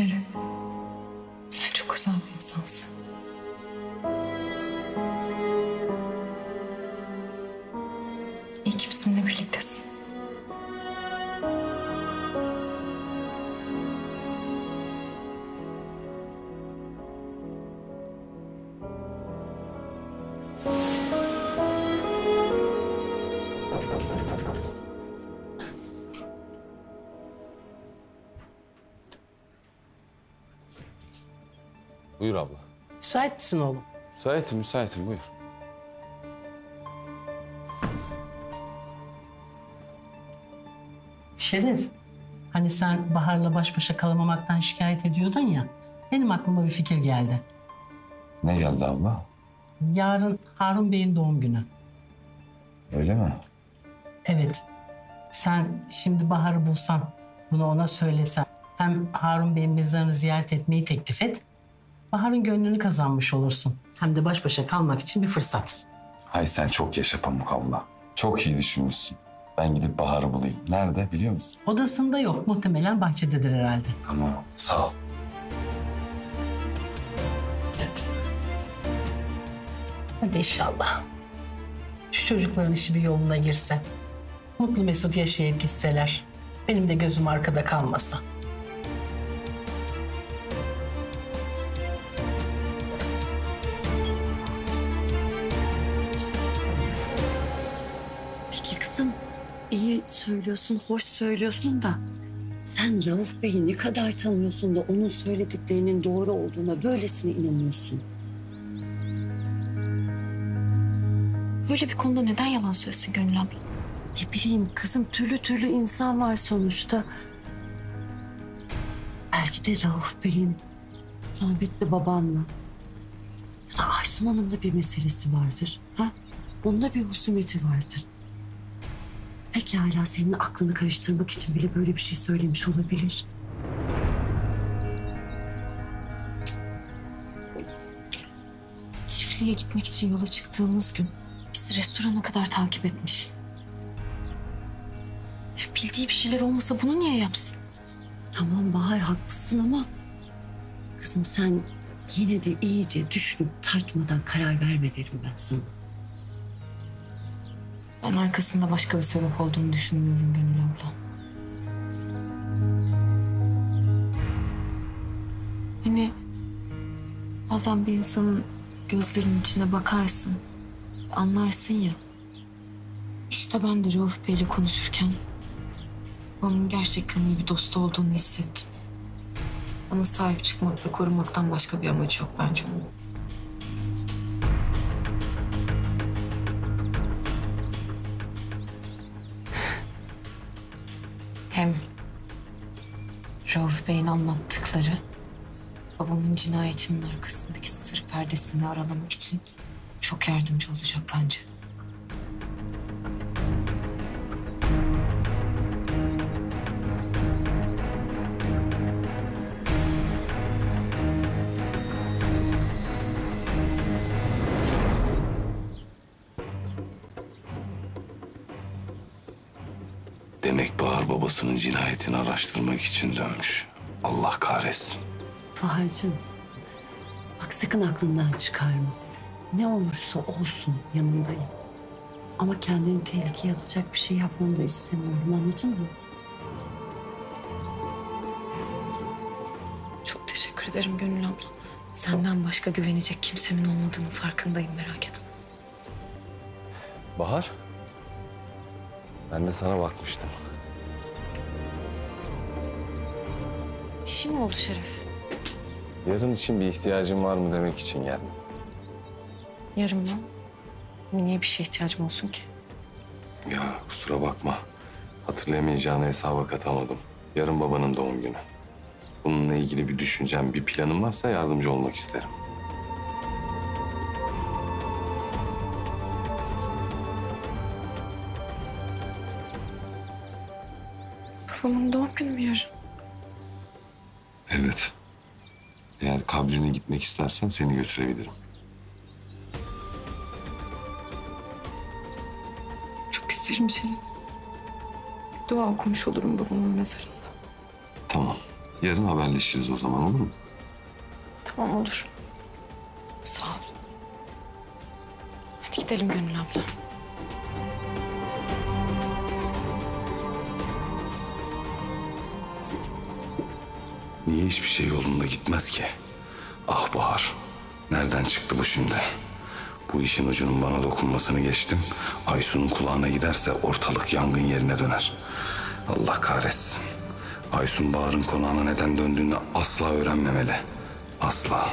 Şeref, sen çok güzel bir insansın. İyi ki bizimle Buyur abla. Müsait misin oğlum? Müsaitim, müsaitim. Buyur. Şeref, hani sen Bahar'la baş başa kalamamaktan şikayet ediyordun ya. Benim aklıma bir fikir geldi. Ne geldi abla? Yarın Harun Bey'in doğum günü. Öyle mi? Evet, sen şimdi Bahar'ı bulsan, bunu ona söylesen. Hem Harun Bey'in mezarını ziyaret etmeyi teklif et. Bahar'ın gönlünü kazanmış olursun. Hem de baş başa kalmak için bir fırsat. Hay sen çok yaşa Pamuk abla. Çok iyi düşünmüşsün. Ben gidip Bahar'ı bulayım. Nerede biliyor musun? Odasında yok, muhtemelen bahçededir herhalde. Tamam. Sağ ol. Hadi inşallah. Şu çocukların işi bir yoluna girse. Mutlu mesut yaşayıp gitseler. Benim de gözüm arkada kalmasa. Kızım iyi söylüyorsun, hoş söylüyorsun da sen Rauf Bey'i ne kadar tanıyorsun da onun söylediklerinin doğru olduğuna böylesine inanıyorsun? Böyle bir konuda neden yalan söylesin Gönül abla? Ne bileyim kızım türlü türlü insan var sonuçta. Belki de Rauf Bey'in rahmetli babamla ya da Aysun Hanım'la bir meselesi vardır. Ha? Onunla bir husumeti vardır. Pekala senin aklını karıştırmak için bile böyle bir şey söylemiş olabilir. Çiftliğe gitmek için yola çıktığımız gün bizi restorana kadar takip etmiş. Bildiği bir şeyler olmasa bunu niye yapsın? Tamam Bahar haklısın ama kızım sen yine de iyice düşünüp tartmadan karar verme derim ben sana. Ben arkasında başka bir sebep olduğunu düşünmüyorum Gönül abla. Hani bazen bir insanın gözlerinin içine bakarsın, anlarsın ya. İşte ben de Rauf Bey'le konuşurken onun gerçekten iyi bir dostu olduğunu hissettim. Bana sahip çıkmak ve korumaktan başka bir amacı yok bence onun. Rauf Bey'in anlattıkları babamın cinayetinin arkasındaki sır perdesini aralamak için çok yardımcı olacak bence. Demek Bahar babasının cinayetini araştırmak için dönmüş. Allah kahretsin. Bahar'cığım bak sakın aklından çıkarma. Ne olursa olsun yanındayım. Ama kendini tehlikeye atacak bir şey yapmanı da istemiyorum anladın mı? Çok teşekkür ederim Gönül abla. Senden başka güvenecek kimsemin olmadığını farkındayım merak etme. Bahar? Ben de sana bakmıştım. Bir şey mi oldu Şeref? Yarın için bir ihtiyacın var mı demek için geldim. Yarın mı? Niye bir şeye ihtiyacım olsun ki? Ya kusura bakma. Hatırlayamayacağını hesaba katamadım. Yarın babanın doğum günü. Bununla ilgili bir düşüncem, bir planım varsa yardımcı olmak isterim. Babamın doğum günü mü yarın? Evet. Eğer kabrine gitmek istersen seni götürebilirim. Çok isterim Şeref. Dua okumuş olurum babamın mezarında. Tamam. Yarın haberleşiriz o zaman olur mu? Tamam olur. Sağ ol. Hadi gidelim Gönül abla. Niye hiçbir şey yolunda gitmez ki? Ah Bahar, nereden çıktı bu şimdi? Bu işin ucunun bana dokunmasını geçtim. Aysun'un kulağına giderse ortalık yangın yerine döner. Allah kahretsin. Aysun Bahar'ın konağına neden döndüğünü asla öğrenmemeli. Asla.